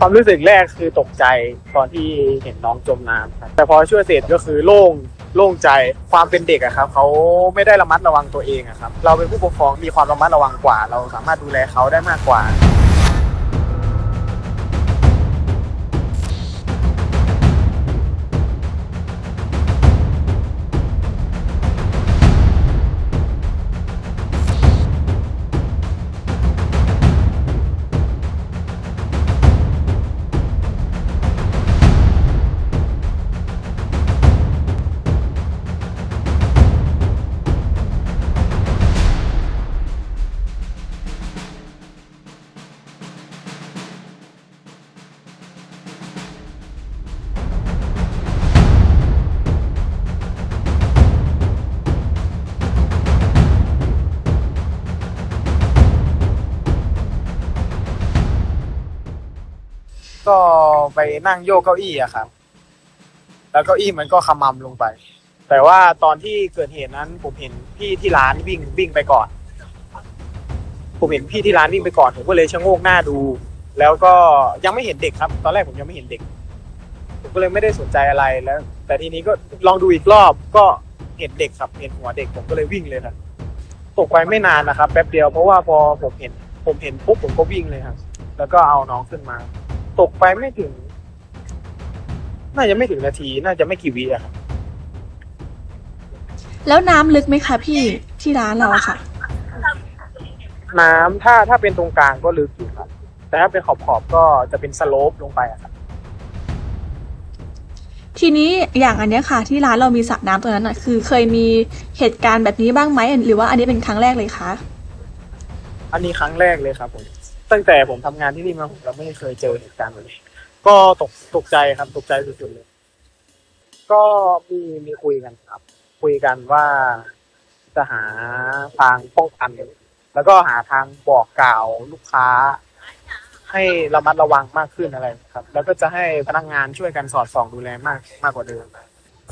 ความรู้สึกแรกคือตกใจตอนที่เห็นน้องจมน้ำครับแต่พอช่วยเสร็จก็คือโล่งโล่งใจความเป็นเด็กอะครับเขาไม่ได้ระมัดระวังตัวเองอะครับเราเป็นผู้ปกครองมีความระมัดระวังกว่า เราสามารถดูแลเขาได้มากกว่า ก็ไปนั่งโยกเก้าอี้อะครับ แล้วเก้าอี้มันก็ขมำลงไป แต่ว่าตอนที่เกิดเหตุนั้น ผมเห็นพี่ที่ร้านวิ่งวิ่งไปก่อน ผมเห็นพี่ที่ร้านวิ่งไปก่อน ผมก็เลยชะโงกหน้าดู แล้วก็ยังไม่เห็นเด็กครับ ตอนแรกผมยังไม่เห็นเด็ก ผมก็เลยไม่ได้สนใจอะไรแล้ว แต่ทีนี้ก็ลองดูอีกรอบก็เห็นเด็กครับ เห็นหัวเด็กผมก็เลยวิ่งเลยครับตกไปไม่นานนะครับ แป๊บเดียวเพราะว่าพอผมเห็น ผมเห็นปุ๊บผมก็วิ่งเลยครับ แล้วก็เอาน้องขึ้นมา ตกไปไม่ถึง น่าจะไม่ถึงนาที น่าจะไม่กี่วิอะครับแล้วน้ำลึกไหมคะพี่ที่ร้านเราอะค่ะ น้ำถ้าถ้าเป็นตรงกลางก็ลึกอยู่ครับ แต่ถ้าเป็นขอบขอบๆก็จะเป็นสโลปลงไปอะครับ ทีนี้อย่างอันเนี้ยค่ะ ที่ร้านเรามีสระน้ำตรงนั้นอะคือ เคยมีเหตุการณ์แบบนี้บ้างไหมหรือว่าอันนี้เป็นครั้งแรกเลยคะ อันนี้ครั้งแรกเลยครับผม ตั้งแต่ผมทำงานที่นี่มาผมเราไม่เคยเจอเหตุการณ์แบบนี้ก็ตกตกใจครับตกใจสุดๆเลย ก็มีมีคุยกันครับ คุยกันว่าจะหาทางป้องกันแล้วก็หาทางบอกกล่าวลูกค้า ให้ระมัดระวังมากขึ้นอะไรครับ แล้วก็จะให้พนักงานช่วยกันสอดส่องดูแลมากมากกว่าเดิม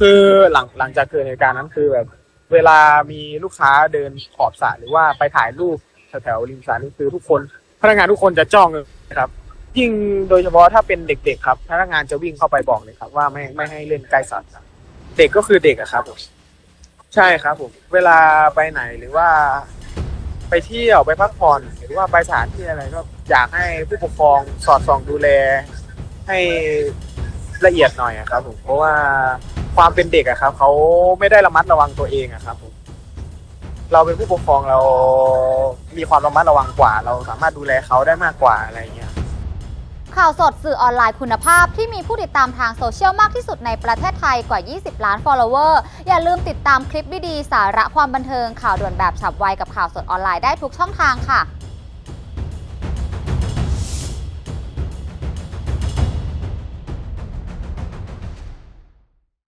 คือหลังหลังจากเกิดเหตุการณ์นั้นคือแบบ เวลามีลูกค้าเดินขอบสระหรือว่าไปถ่ายรูปแถวๆริมสระนี่คือทุกคน พนักงานทุกคนจะจ้องเลยครับ ยิ่งโดยเฉพาะถ้าเป็นเด็กๆครับ พนักงานจะวิ่งเข้าไปบอกเลยครับ ว่าไม่ไม่ให้เล่นใกล้สัตว์ครับเด็กก็คือเด็กอะครับผมใช่ครับผมเวลาไปไหนหรือว่า ไปเที่ยวไปพักผ่อนหรือว่าไปสถานที่อะไรก็อยากให้ผู้ปกครองสอดส่องดูแล ให้ละเอียดหน่อยอะครับผมเพราะว่าความเป็นเด็กอะครับเขาไม่ได้ระมัดระวังตัวเองอะครับผมเราเป็นผู้ปกครองเรา มีความระมัดระวังกว่า เราสามารถดูแลเขาได้มากกว่าอะไรเงี้ย ข่าวสดสื่อออนไลน์คุณภาพที่มีผู้ติดตามทางโซเชียลมากที่สุดในประเทศไทยกว่า 20 ล้าน follower อย่าลืมติดตามคลิปดีๆสาระความบันเทิงข่าวด่วนแบบฉับไวกับข่าวสดออนไลน์ได้ทุกช่องทางค่ะ